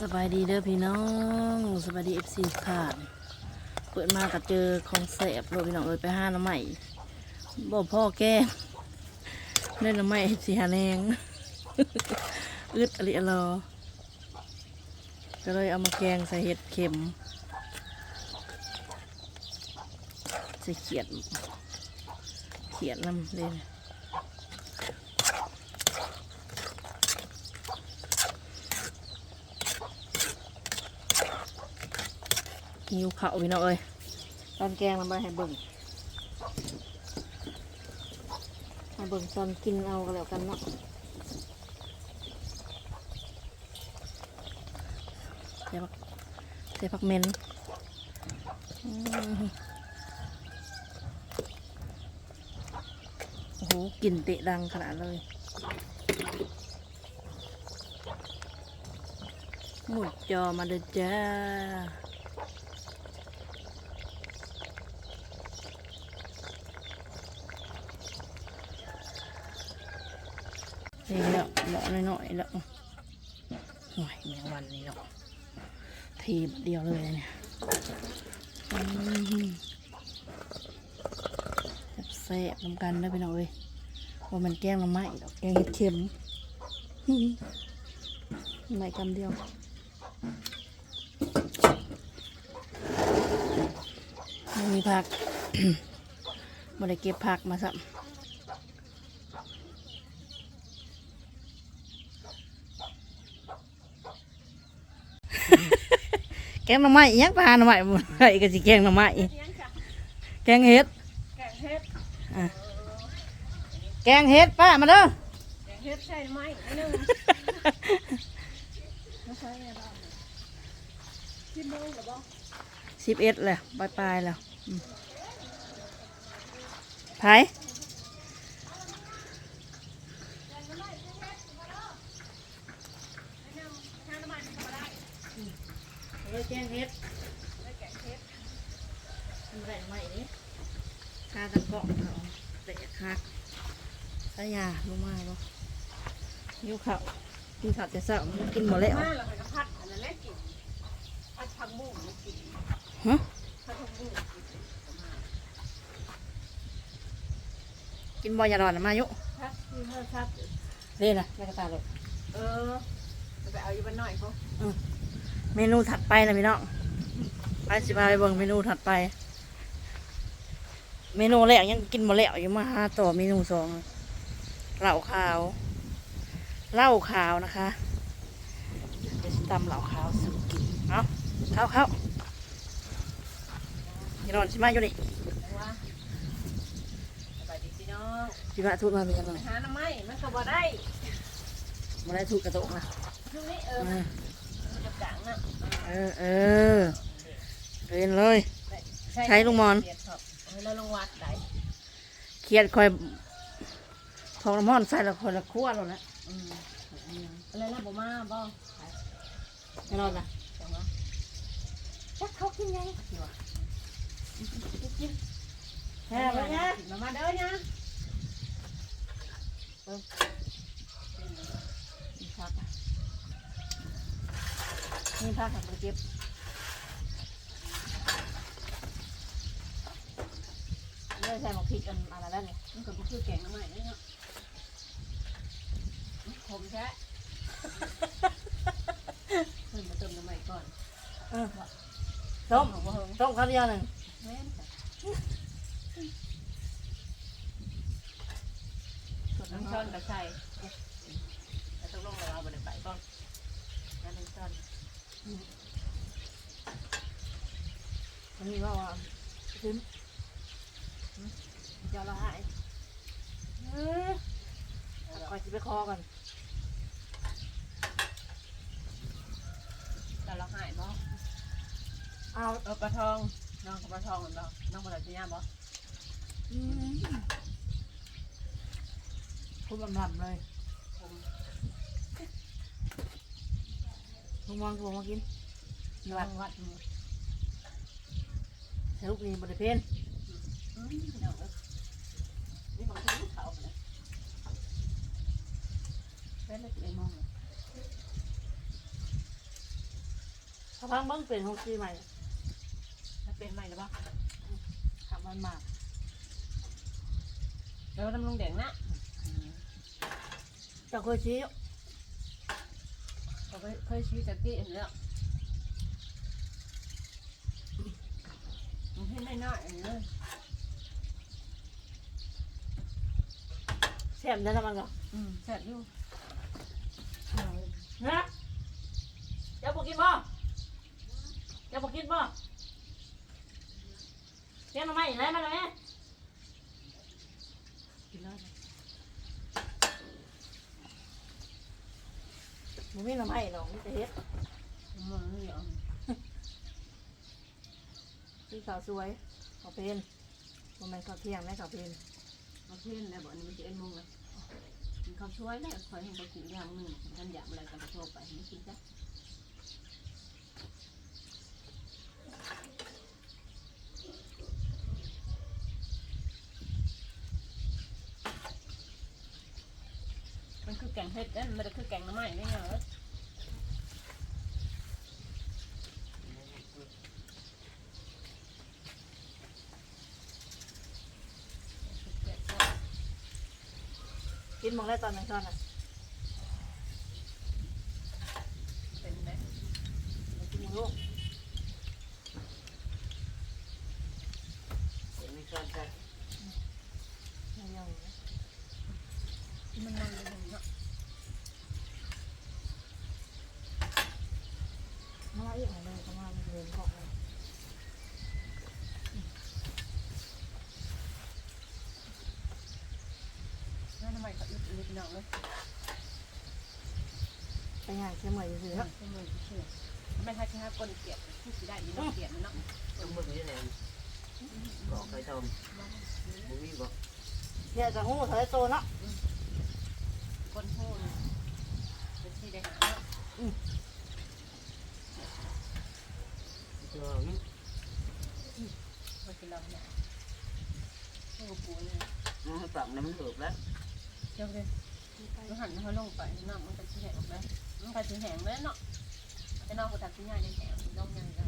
สบายดีเด้อพี่น้องสบายดีเอฟซีค่ะเปิดมาก็เจอของแสบโลพี่น้องเลยไปห้าน้ำใหม่บอกพ่อแกล้งเล่นน้ำใหม่สีหาแนงอึดอะไรอรอก็เลยเอามาแกงใส่เห็ดเข็มใส่เขียดเขียดน้ำเลย หิวเขาวพี่น้องเอ้ยตอนแกงมันไปให้เบิ่งให้เบิ่งตอนกินเอาก็แล้วกันเนาะใส่ผักใส่ผักเมนอืมโอ้โหกลิ่นเตะดังขนาดเลยหมุดจอมาเด้อจ้า นี่แล้วเหมาะน้อยๆแล้วหน่อยแมงวันนี่แล้วทีเดียวเลยเนี่ยแซ่บน้ำกันนะพี่น้องเอ้ยว่ามันแกงละไม้ดอกแกงเห็ดเข็มไม่กำเดียวไม่มีผักไม่ได้เก็บผักมาสับ แกงหน่อไม้อิหยังปลาหน่อไม้บ่ไอ้ก็สิแกงหน่อไม้แกงเห็ดแกงเฮ็ดแกงเห็ดป้ามาเด้อแกงเฮ็ดใช่ไหมอันนึงไม่ใช่ไงบ้างกินโมงหรือบ้างสิบเอ็ดเลยปลายปลาย ๆแล้วอืมไผแกงเห็ดทำไรใหม่นี่คาตะเกาะเอาเตะคักสายาลงมาบ่ยิ้วข้าวกินข้าวแต่เช้ามันกินหมดแล้วมาแล้วก็พัดอันนั้นแหละกินพัดผักบุ้งกินฮะพัดผักบุ้งกินกินบอยาดอนน่ะมายุพัดคือเธอพัดเล่นนะแม่กระตาเลยเออไปเอาอยู่บ้านหน่อยเขา เมนูถัดไปนะพี่น้องไปสิพาไปเบิ่งเมนูถัดไป เมนูแรกยังกินหมดแล้วยังมาหาต่อเมนูสองเหล่าขาวเหล้าขาวนะคะเดี๋ยวสิตำเหล่าขาวสุกินเอาเข้าเข้าอย่านอนสิมาอยู่นี่ว่าสบายดีพี่น้องสิมาทุดมาเป็นยังไงหาหน้ำไม้มันก็บ่ได้มาได้ทุดกระโตกนะ กลางน่ะเออเออเล่นเลย ใช้ลูกมอนเสียดครับเอาแล้วลงวัดได้เครียดคอยทองน้ำมันใส่ละคนละขั้วแล้วนะอืมอะไรนะบ่มาบ่แน่นอนนะจังวะจักเขากินยังสิวะแฮ่ไปนะมามาเด้อนะ นี่พัก นี่พักหักไปเก็บเลือใส่หมกพริกกันอะไรแล้วเนี่ยมันก็บ่คือแกงน้ำใหม่เนาะขมแท้เพิ่นมาเติมน้ำใหม่ก่อนเออต้มของบ่เฮิงต้มข้าวเดียวหนึ่งแม่นจ้ะกดน้ำช้อนกับใส่แล้วต้องลงเราบ่ได้ไปบ่นั่นน้ำช้อน อันนี้ว่าว่าซึมจะละหายเออคอยจะไปคอกันแต่เราหายบ่เอาเออปลาทองน้องกับปลาทองเหมือนบ่น้องปลาจีน่าบ่อืมพูดลำๆเลย ผม ลุงมองกูบอกมากินน้องวัดมือใส่ลูกนี้บริเพนอืมพี่น้องเอ้ยนี่ของคุณเขาเนี่ยเป็นเล็กเองมองเลยเขาพังเบิ้งเป็นหกสี่ใหม่ถ้าเป็นใหม่หรือเปล่าทำมันมากแล้วน้ำลงแดงนะเจะเคยชี้ เขาเคยชี้จากที่อื่นแล้วมันให้น้อยๆเลยแซ่บได้แล้วมันก็อืมแซ่บอยู่นะเจ้าบอกกินบ่เจ้าบอกกินบ่เจ้ามาไหมไหนมาไหมกินแล้ว มึงไม่มาไหมหรอกมึงจะเฮ็ดมันไม่ยอมที่ขาวสวยขาวเป็นมันเป็นขาวเที่ยงไม่ขาวเป็นมาเพื่อนแล้วบอกอันนี้มันจะเอ็นมุงเลยมันเขาช่วยแล้วคอยให้เขากินอย่างหนึ่งท่านอยากอะไรกันจะโทรไปไม่กินจ้ะมันคือแกง เห็ดนั่นมันคือแกงน้ำมันนี่ไงเออกินมองได้ตอนไหนตอนน่ะเป็นไหมมากินมึงลูก ไม่ชอบกัน ยังยัง มันมันเลยเนาะ มาอีกหน่อยเลยประมาณเดือนกว่าเลย แล้วทำไมเขาอึดอึดเนาะเลยไปงาเชียงใหม่อยู่สิครับทำไมเชื่อทำไมถ้าแค่คนเกลียดที่สิได้ยินเกลียดมันเนาะต้องมึงนี่แหละบอกใครทำมึงมีบอกเนี่ยจะหู้เธอโตเนาะคนโทษเป็นที่ได้หาเจ้าไม่กินเราเนี่ยโอ้ปูเลยมันให้ปรับ เจ้าเลยมันหันเขาลงไปน้ำมันจะชี้แห้งไหมมันไปชี้แห้งเลยเนาะจะนอกกระตักชี้ง่ายในแหงน้องยังได้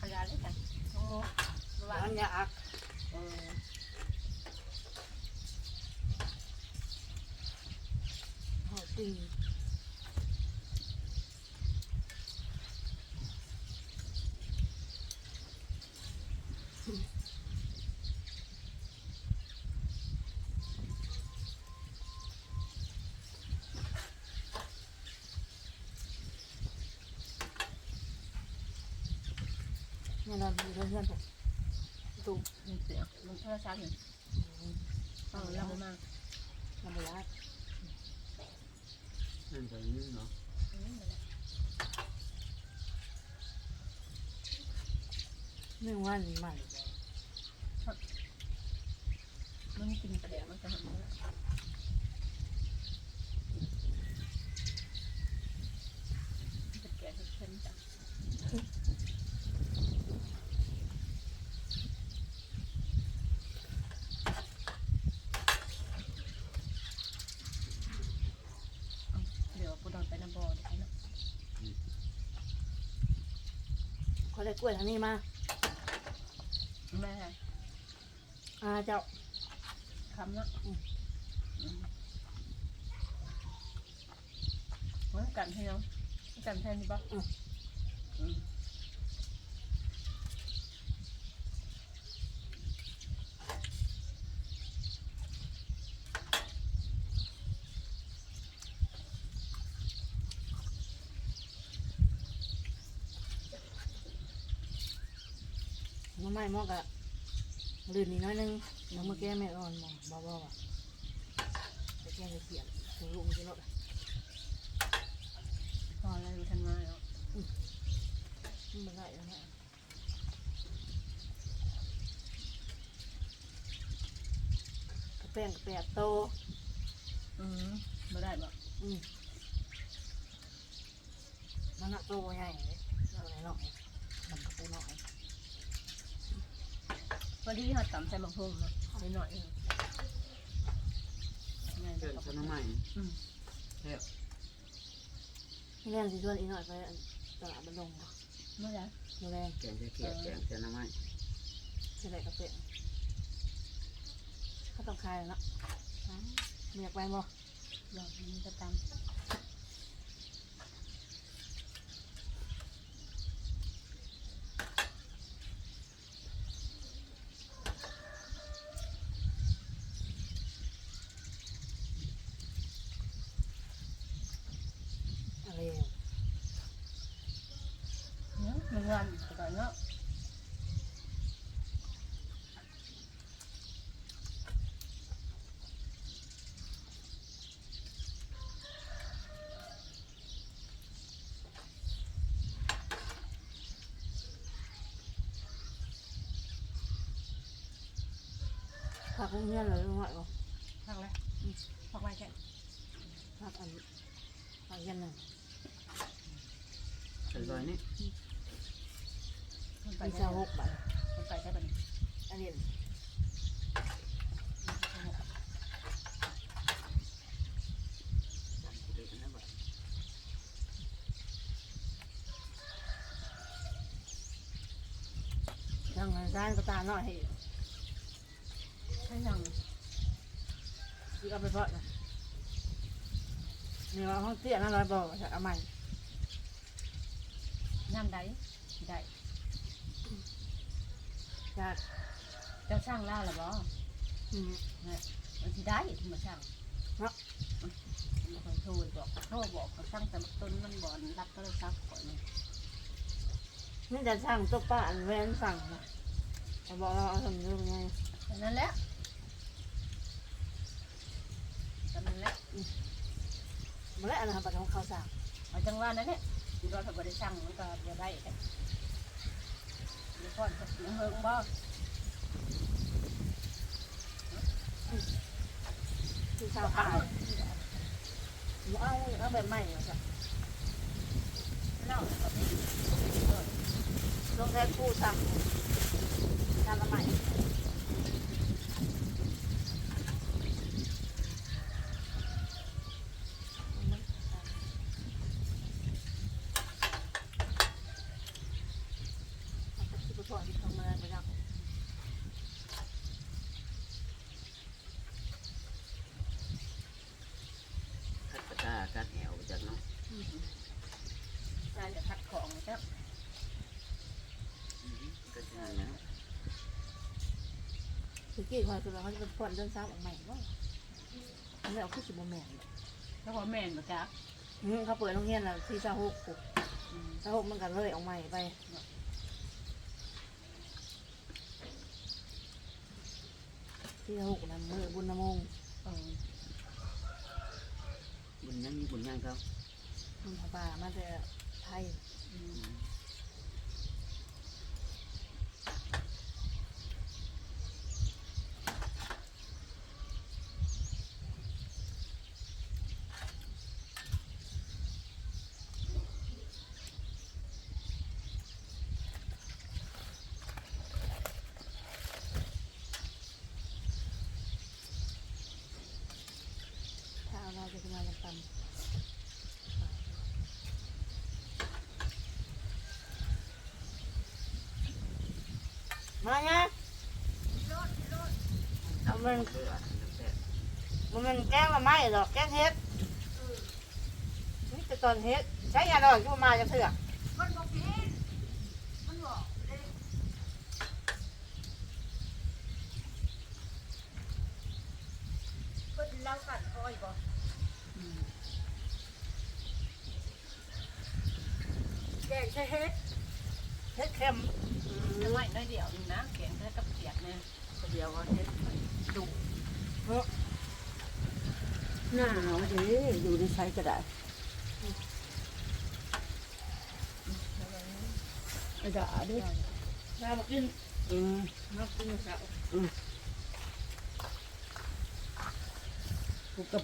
ขยายเลยกันน้องโมระวังอันยาอัก เออ หอตี เนี่ยเราดูเพื่อนผมตูมันเสียมันโทรศัพท์อยู่เอาเรามาธรรมดานั่นก็ยืนเนาะหนึ่งวันใหม่มันกินกระเดียมันจะหันมาจะแก่ทุกเช่นจ้ะเดี๋ยวปูดอนไปน้ำบอเดี๋ยวนะ เขา ได้กล้วยทางนี้มาแม่อ่าเจ้าคำนะมันกันให้น้องกันแทนดีป่ะอื ไม้มอกอะลื่นนิดน้อยนึงน้ำมือแก้ไม่อ่อนมองบ่บ่ว่ะไปแก้ไปเสียบถึงลูกมันจะลดพอแล้วทันมาแล้วมันได้แล้วนะกระแป้งกระแปดโต อืมไม่ได้บ่อืมมันหนักโตใหญ่เลยเอาไหนหน่อยมันกระปูหน่อย พอดีเขาต่ำใส่มะพร้าวนิดหน่อยเกินสนใหม่อืมแซ่บนี่แรงสิชวนอีกหน่อยไปตลาดบันดงบ่เมื่อไหร่มื้อแรงแกงจะเขียดแกงจะน้ำไม้สิได้กาแฟเขาต้องขายแล้วเนาะมีอยากไปบ่หลอกมันจะตาม อะไร เนาะมันวันก่อนเนาะผักโรงเรียนเลยลุงหน่อยบ่พักแล้วพักไว้แค่ผักอันผักเย็นหนึ่งใส่ซอยนี่มัน ไปมีแค่เจ้าหกบาทไปแค่บัดนี้อันนี้ทางร้านก็ตาหน่อยให้ให้ยังที่เอาไปเพาะนะนี่ว่าห้องเตี้ยนั่นร้อยบอกเอาใหม่ย่ำได้ได้ จะเจ้าช่างล่าหรือบ่อืมมันสิได้ที่มาช่างเนาะมันคอยโทรบอกโทรบอกเขาช่างแต่ต้นมันบ่อนรับก็เลยซักก่อนนี่นี่จะสั่งตุ๊กป้าอันแวนสั่งนะแต่บอกเราเอาทำยังไงแค่นั้นแหละแค่นั้นแหละมาแล้วนะครับปัจจุบันเขาสั่งเอาจังว่านั่นแหละที่เราถ้าบ่ได้ช่างมันก็บ่ได้แค่เดี๋ยว ก่อนจะเสียงเฮิงบ่คือชาวป่าเอาเอาแบบใหม่เหรอจ๊ะเนาะลงแทนผู้สั่งทำใหม่ที่ผู้ถอนที่ทำงานไปแล้ว คัดปากกาคัดแหวจากเนาะ ใช่จะทักของครับ ก็จะนั่นแหล้ว คือกี่คอยคือเราเขาจะเป็นผ่อนเดินซ้ำออกใหม่ว่าอันนี้เอาขึ้นสิบโมแมนแล้วก็แม่นบ่จ๊ะอืมเขาเปิดโรงเรียนแล้วที่ซาหกซาหกมันกันเลยออกใหม่ไปที่ซาหกนะมือบุญนำมงเออบุญยังมีบุญยังเขาบุญพระบามาแต่ไทยอืม ถ้าเอาเราจะขึ้นมาจะตัน มาไงเอามันเบื่อแซ่บมันมันแกล้งมาไหมหรอกแกล้งเฮ็ดนี่แต่ตอนเฮ็ดใช้ยาดอกที่มาจะเถื่อมันบ่ผิดมันบอกเลยเพิ่นเล่ากันคอยบ่แกงใช้เฮ็ดเฮ็ดเค็ม จะไม่น้อยเดียวนึงนะแกงแค่กับเปียกเนี่ยเดียวว่าเฮ็ดดุหน้าหนาวดีอยู่ในใช้ก็ได้กระดาษด้วยได้มากินอืมมากินข้าวกูกับ